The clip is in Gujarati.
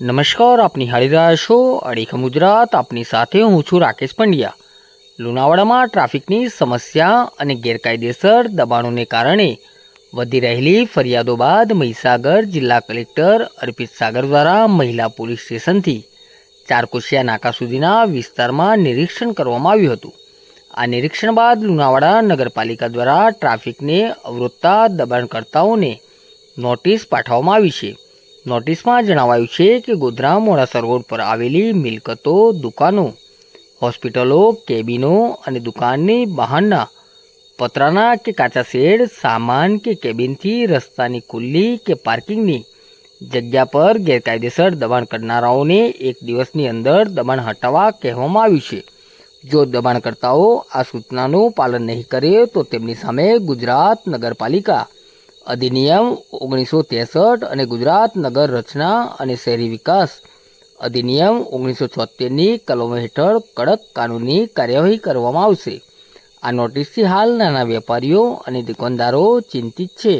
નમસ્કાર, આપની હારી રહ્યા છો અડીખમ ગુજરાત આપની સાથે હું છું રાકેશ પંડ્યા. લુણાવાડામાં ટ્રાફિકની સમસ્યા અને ગેરકાયદેસર દબાણોને કારણે વધી રહેલી ફરિયાદો બાદ મહીસાગર જિલ્લા કલેક્ટર અર્પિત સાગર દ્વારા મહિલા પોલીસ સ્ટેશનથી ચારકોશિયા નાકા સુધીના વિસ્તારમાં નિરીક્ષણ કરવામાં આવ્યું હતું. આ નિરીક્ષણ બાદ લુણાવાડા નગરપાલિકા દ્વારા ટ્રાફિકને અવરોધતા દબાણકર્તાઓને નોટિસ પાઠવવામાં આવી છે. નોટિસમાં જણાવાયું છે કે ગોધરા મોડાસર રોડ પર આવેલી મિલકતો, દુકાનો, હોસ્પિટલો, કેબિનો અને દુકાનની બહારના પતરાના કે કાચા શેડ, સામાન કે કેબિનથી રસ્તાની ખુલ્લી કે પાર્કિંગની જગ્યા પર ગેરકાયદેસર દબાણ કરનારાઓને એક દિવસની અંદર દબાણ હટાવવા કહેવામાં આવ્યું છે. જો દબાણકર્તાઓ આ સૂચનાનું પાલન નહીં કરે તો તેમની સામે ગુજરાત નગરપાલિકા અધિનિયમ ઓગણીસો ત્રેસઠ અને ગુજરાત નગર રચના અને શહેરી વિકાસ અધિનિયમ ઓગણીસો છોતેરની કલમો હેઠળ કડક કાનૂની કાર્યવાહી કરવામાં આવશે. આ નોટિસથી હાલ નાના વેપારીઓ અને દુકાનદારો ચિંતિત છે.